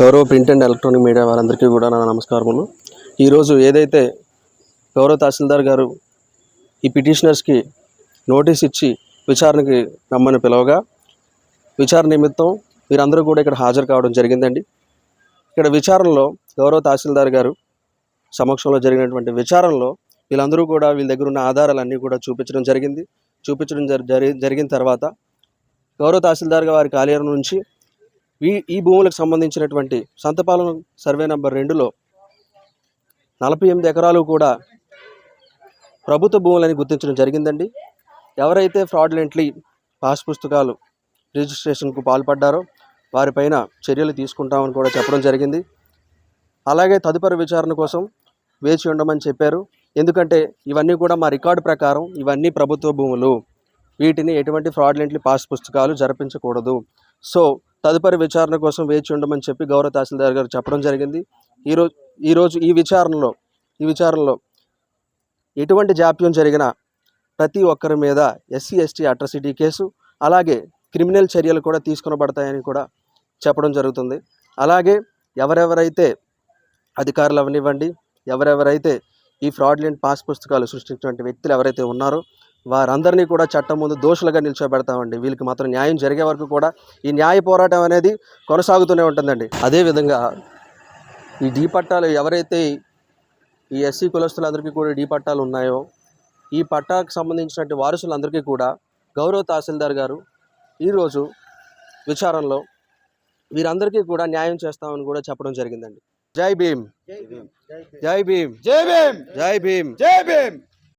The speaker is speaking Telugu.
గౌరవ ప్రింట్ అండ్ ఎలక్ట్రానిక్ మీడియా వారందరికీ కూడా నా నమస్కారములు. ఈరోజు ఏదైతే గౌరవ తహసీల్దార్ గారు ఈ పిటిషనర్స్కి నోటీస్ ఇచ్చి విచారణకి రమ్మని పిలవగా విచారణ నిమిత్తం వీరందరూ కూడా ఇక్కడ హాజరు కావడం జరిగిందండి. ఇక్కడ విచారణలో గౌరవ తహసీల్దార్ గారు సమక్షంలో జరిగినటువంటి విచారణలో వీళ్ళందరూ కూడా వీళ్ళ దగ్గర ఉన్న ఆధారాలన్నీ కూడా చూపించడం జరిగింది. చూపించడం జరి జరిగిన తర్వాత గౌరవ తహసీల్దార్ గారి కార్యాలయం నుంచి ఈ ఈ భూములకు సంబంధించినటువంటి సంతపాలన సర్వే నెంబర్ రెండులో నలభై ఎనిమిది ఎకరాలు కూడా ప్రభుత్వ భూములని గుర్తించడం జరిగిందండి. ఎవరైతే ఫ్రాడ్లెంట్లీ పాస్ పుస్తకాలు రిజిస్ట్రేషన్కు పాల్పడ్డారో వారిపైన చర్యలు తీసుకుంటామని కూడా చెప్పడం జరిగింది. అలాగే తదుపరి విచారణ కోసం వేచి ఉండమని చెప్పారు. ఎందుకంటే ఇవన్నీ కూడా మా రికార్డు ప్రకారం ఇవన్నీ ప్రభుత్వ భూములు. వీటిని ఎటువంటి ఫ్రాడ్లెంట్లీ పాస్ పుస్తకాలు జరిపించకూడదు. సో తదుపరి విచారణ కోసం వేచి ఉండమని చెప్పి గౌరవ తహసీల్దార్ గారు చెప్పడం జరిగింది. ఈరోజు ఈరోజు ఈ విచారణలో ఈ విచారణలో ఎటువంటి జాప్యం జరిగినా ప్రతి ఒక్కరి మీద ఎస్సీ ఎస్టీ అట్రసిటీ కేసు అలాగే క్రిమినల్ చర్యలు కూడా తీసుకునబడతాయని కూడా చెప్పడం జరుగుతుంది. అలాగే ఎవరెవరైతే అధికారులు అవనివ్వండి ఎవరెవరైతే ఈ ఫ్రాడ్లెంట్ పాస్ పుస్తకాలు సృష్టించినటువంటి వ్యక్తులు ఎవరైతే ఉన్నారో వారందరినీ కూడా చట్టం ముందు దోషులుగా నిల్చోబెడతామండి. వీళ్ళకి మాత్రం న్యాయం జరిగే వరకు కూడా ఈ న్యాయ పోరాటం అనేది కొనసాగుతూనే ఉంటుందండి. అదేవిధంగా ఈ డీ పట్టాలు ఎవరైతే ఈ ఎస్సీ కులస్తులందరికీ కూడా డీ పట్టాలు ఉన్నాయో ఈ పట్టాకు సంబంధించినటువంటి వారసులందరికీ కూడా గౌరవ తహసీల్దార్ గారు ఈరోజు విచారణలో వీరందరికీ కూడా న్యాయం చేస్తామని కూడా చెప్పడం జరిగిందండి. జై భీమ్. జై భీమ్. జై భీమ్. జై భీమ్. జై భీమ్.